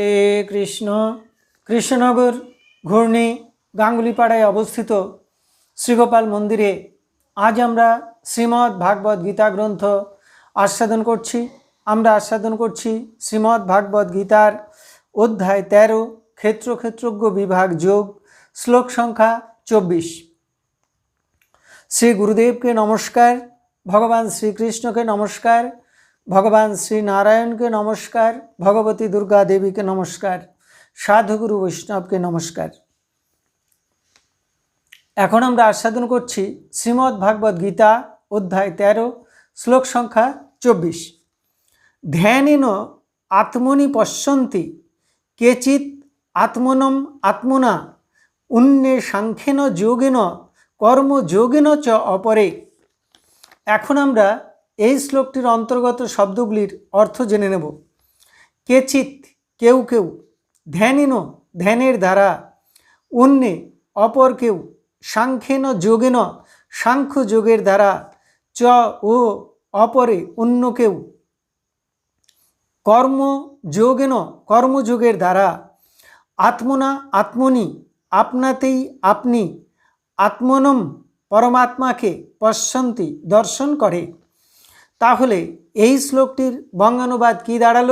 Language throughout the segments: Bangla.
এ কৃষ্ণ, কৃষ্ণনগর ঘূর্ণি গাঙ্গুলিপাড়ায় অবস্থিত শ্রীগোপাল মন্দিরে আজ আমরা শ্রীমদ্ ভাগবত গীতা গ্রন্থ আস্বাদন করছি। আমরা আস্বাদন করছি শ্রীমদ্ ভাগবত গীতার অধ্যায় তেরো, ক্ষেত্র ক্ষেত্রজ্ঞ বিভাগ যোগ, শ্লোক সংখ্যা চব্বিশ। শ্রী গুরুদেবকে নমস্কার, ভগবান শ্রীকৃষ্ণকে নমস্কার ভগবান শ্রী নারায়ণকে নমস্কার, ভগবতী দুর্গা দেবীকে নমস্কার, সাধুগুরু বৈষ্ণবকে নমস্কার। এখন আমরা আস্বাদন করছি শ্রীমদ্ ভাগবত গীতা অধ্যায় তেরো, শ্লোক সংখ্যা চব্বিশ। ধ্যানেন আত্মনি পশ্যন্তি, কেচিৎ আত্মনম আত্মনা, উন্নে সাংখ্যেন যোগেন কর্মযোগেন চ অপরে। এখন আমরা এই শ্লোকটির অন্তর্গত শব্দগুলির অর্থ জেনে নেব। কেচিৎ কেউ কেউ ধ্যানিন ধ্যানের দ্বারা, অন্যে, অপর কেউ সাংখ্যেন যোগেন সাংখ্য যোগের দ্বারা, চ, ও, অপরে অন্য কেউ, কর্ম যোগেন কর্মযোগের দ্বারা, আত্মনা আত্মনি, আপনাতেই আপনি, আত্মনম, পরমাত্মাকে পশ্যন্তি দর্শন করে। তাহলে এই শ্লোকটির বঙ্গানুবাদ কি দাঁড়াল?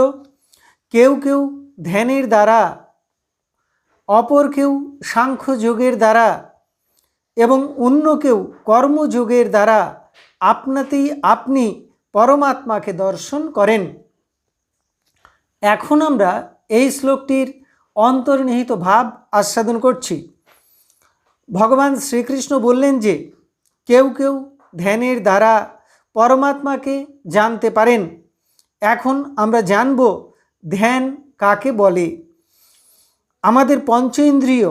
কেউ কেউ ধ্যানের দ্বারা, অপর কেউ সাংখ্য যোগের দ্বারা, এবং অন্য কেউ কর্মযোগের দ্বারা আপনাতেই আপনি পরমাত্মাকে দর্শন করেন। এখন আমরা এই শ্লোকটির অন্তর্নিহিত ভাব আস্বাদন করছি। ভগবান শ্রীকৃষ্ণ বললেন যে, কেউ কেউ ধ্যানের দ্বারা পরমাত্মাকে জানতে পারেন। এখন আমরা জানব ধ্যান কাকে বলে। আমাদের পঞ্চ ইন্দ্রিয়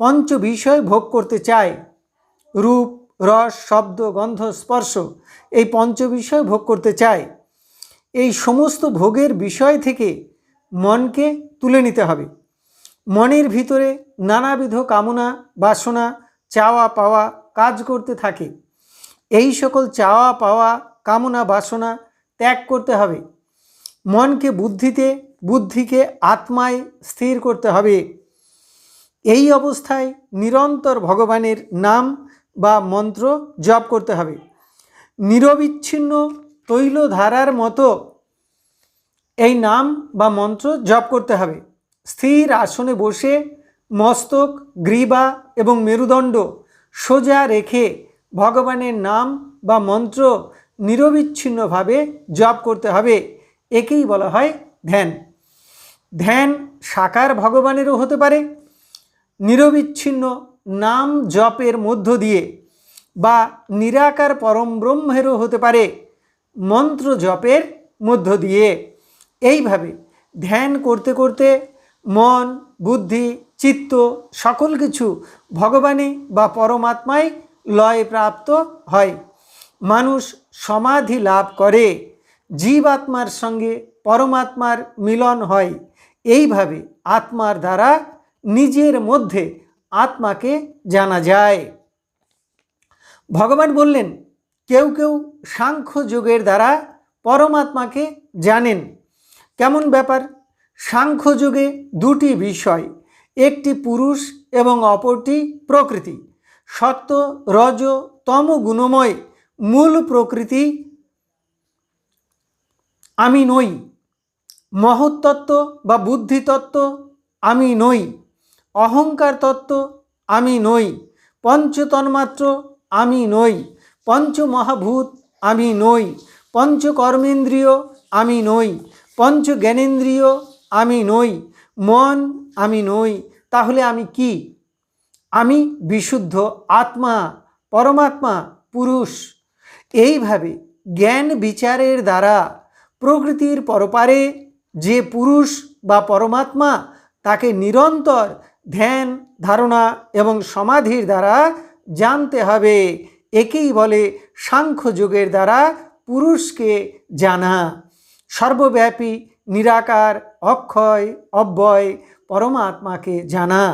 পঞ্চ বিষয় ভোগ করতে চায়। রূপ, রস, শব্দ, গন্ধ, স্পর্শ এই পঞ্চ বিষয় ভোগ করতে চায়। এই সমস্ত ভোগের বিষয় থেকে মনকে তুলে নিতে হবে। মনের ভিতরে নানাবিধ কামনা, বাসনা চাওয়া পাওয়া কাজ করতে থাকে। এই সকল চাওয়া পাওয়া, কামনা বাসনা ত্যাগ করতে হবে। মনকে বুদ্ধিতে, বুদ্ধিকে আত্মায় স্থির করতে হবে। এই অবস্থায় নিরন্তর ভগবানের নাম বা মন্ত্র জপ করতে হবে। নিরবিচ্ছিন্ন তৈলধারার মতো এই নাম বা মন্ত্র জপ করতে হবে। স্থির আসনে বসে মস্তক, গ্রীবা এবং মেরুদণ্ড সোজা রেখে ভগবানের নাম বা মন্ত্র নিরবিচ্ছিন্নভাবে জপ করতে হবে। একেই বলা হয় ধ্যান। ধ্যান সাকার ভগবানেরও হতে পারে। নিরবিচ্ছিন্ন নাম জপের মধ্য দিয়ে বা নিরাকার পরম ব্রহ্মেরও হতে পারে মন্ত্র জপের মধ্য দিয়ে। এইভাবে ধ্যান করতে করতে মন, বুদ্ধি, চিত্ত সকল কিছু ভগবানে বা পরমাত্মায় লয় প্রাপ্ত হয়। মানুষ সমাধি লাভ করে, জীবাত্মার সঙ্গে পরমাত্মার মিলন হয়। এইভাবে আত্মার দ্বারা নিজের মধ্যে আত্মাকে জানা যায়। ভগবান বললেন, কেউ কেউ সাংখ্য যোগের দ্বারা পরমাত্মাকে জানেন। কেমন ব্যাপার? সাংখ্য যুগে দুটি বিষয়, একটি পুরুষ এবং অপরটি প্রকৃতি। সত্য, রজ, তম গুণময়, মূল প্রকৃতি আমি নই। মহত্তত্ত্ব বা বুদ্ধিতত্ত্ব আমি নই। অহংকার তত্ত্ব আমি নই। পঞ্চতন্মাত্র আমি নই। পঞ্চমহাভূত আমি নই। পঞ্চকর্মেন্দ্রিয় আমি নই। পঞ্চ জ্ঞানেন্দ্রিয় আমি নই। মন আমি নই। তাহলে আমি কি? আমি বিশুদ্ধ আত্মা, পরমাত্মা, পুরুষ। এইভাবে জ্ঞান বিচারের দ্বারা প্রকৃতির পরপারে যে পুরুষ বা পরমাত্মা, তাকে নিরন্তর ধ্যান, ধারণা এবং সমাধির দ্বারা জানতে হবে। একেই বলে সাংখ্য যোগের দ্বারা পুরুষকে জানা। সর্বব্যাপী, নিরাকার, অক্ষয়, অব্যয় পরমাত্মাকে জানা।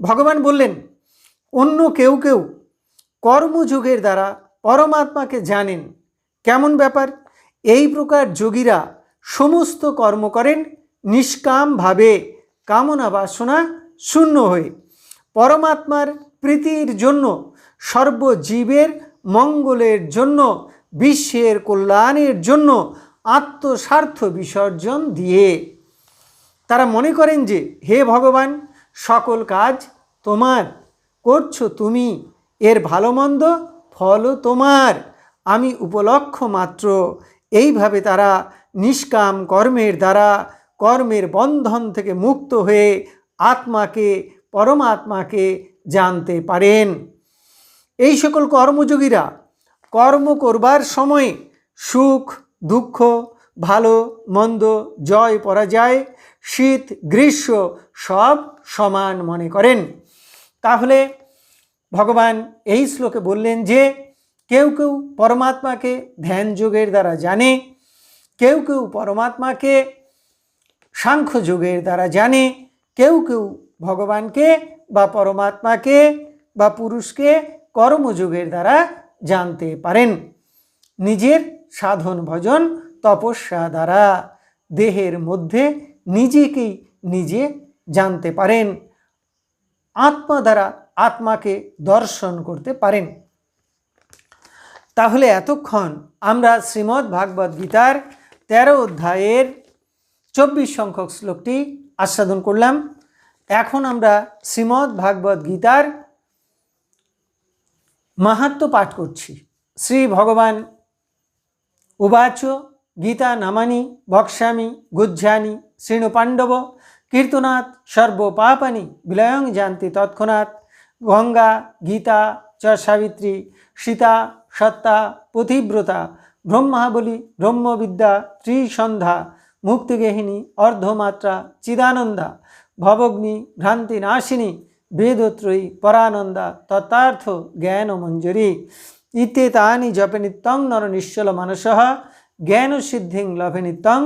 ভগবান বললেন, অন্য কেউ কেউ কর্মযোগের দ্বারা পরমাত্মাকে জানেন। কেমন ব্যাপার? এই প্রকার যোগীরা সমস্ত কর্ম করেন নিষ্কামভাবে। কামনা বাসনা শূন্য হয়ে। পরমাত্মার প্রীতির জন্য, সর্বজীবের মঙ্গলের জন্য, বিশ্বের কল্যাণের জন্য আত্মস্বার্থ বিসর্জন দিয়ে। তারা মনে করেন যে, হে ভগবান সকল কাজ তোমার। করছ তুমি, এর ভালো মন্দ ফলও তোমার। আমি উপলক্ষ মাত্র। এইভাবে তারা নিষ্কাম কর্মের দ্বারা কর্মের বন্ধন থেকে মুক্ত হয়ে আত্মাকে, পরমাত্মাকে জানতে পারেন। এই সকল কর্মযোগীরা কর্ম করবার সময়ে সুখ, দুঃখ, ভালো, মন্দ, জয়, পরাজয় শীত, গ্রীষ্ম সব সমান মনে করেন। তাহলে ভগবান এই শ্লোকে বললেন যে, কেউ কেউ পরমাত্মাকে ধ্যান যোগের দ্বারা জানে, কেউ কেউ পরমাত্মাকে সাংখ্য যোগের দ্বারা জানে, কেউ কেউ ভগবানকে বা পরমাত্মাকে বা পুরুষকে কর্মযোগের দ্বারা জানতে পারেন। নিজের সাধন ভজন তপস্যা দ্বারা, দেহের মধ্যে নিজেকেই নিজে জানতে পারেন। আত্মা দ্বারা আত্মাকে দর্শন করতে পারেন। তাহলে এতক্ষণ আমরা শ্রীমদ্ ভাগবত গীতার তেরো অধ্যায়ের চব্বিশ সংখ্যক শ্লোকটি আস্বাদন করলাম। এখন আমরা শ্রীমদ্ ভাগবত গীতার মাহাত্ম পাঠ করছি। শ্রী ভগবান উবাচ গীতা নামানি বক্ষ্যামি গুজ্জানি শৃণু কীর্তনাথ, সর্বপাপানি, বিলয়ং জানতি তৎক্ষণাৎ গঙ্গা, গীতা চ সাবিত্রী সীতা, সত্তা, পথিব্রতা, ব্রহ্মাবলী, ব্রহ্মবিদ্যা, ত্রিসন্ধ্যা মুক্তিগেহিনী অর্ধমাত্রা, চিদানন্দা, ভবগ্নি ভ্রান্তি নাশিনী বেদত্রয়ী, পরানন্দা তত্তার্থ জ্ঞান মঞ্জুরি ইত্যেতানি জপে নিত্যং নর নিশ্চল মানস জ্ঞান সিদ্ধিং লভে নিত্যং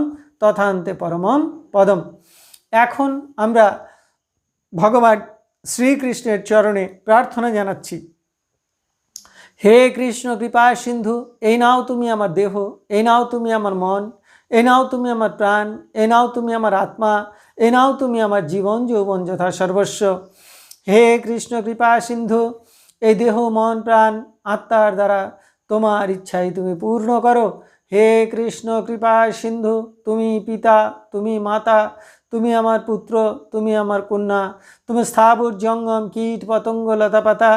তথান্তে পরমম পদম। এখন আমরা ভগবান শ্রীকৃষ্ণের চরণে প্রার্থনা জানাচ্ছি। হে কৃষ্ণ, কৃপা সিন্ধু, এই নাও তুমি আমার দেহ, এই নাও তুমি আমার মন এ নাও তুমি আমার প্রাণ এ নাও তুমি আমার আত্মা এ নাও তুমি আমার জীবন, যৌবন যথা সর্বস্ব। হে কৃষ্ণ, কৃপা সিন্ধু, এই দেহ, মন, প্রাণ, আত্মার দ্বারা তোমার ইচ্ছাই তুমি পূর্ণ করো। হে কৃষ্ণ কৃপা সিন্ধু, তুমি পিতা, তুমি মাতা, তুমি আমার পুত্র, তুমি আমার কন্যা, তুমি স্থাবর জঙ্গম, কীট, পতঙ্গ লতাপাতা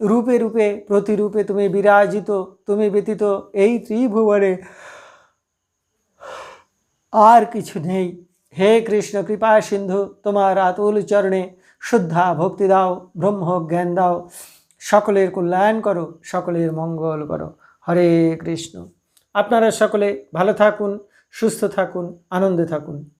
রূপে রূপে, প্রতিরূপে তুমি বিরাজিত, তুমি ব্যতীত এই ত্রিভুবনে আর কিছু নেই। হে কৃষ্ণ কৃপা সিন্ধু, তোমার আতুল চরণে শুদ্ধা ভক্তি দাও ব্রহ্ম জ্ঞান দাও, সকলের কল্যাণ করো, সকলের মঙ্গল করো। হরে কৃষ্ণ। আপনারা সকলে ভালো থাকুন সুস্থ থাকুন আনন্দে থাকুন।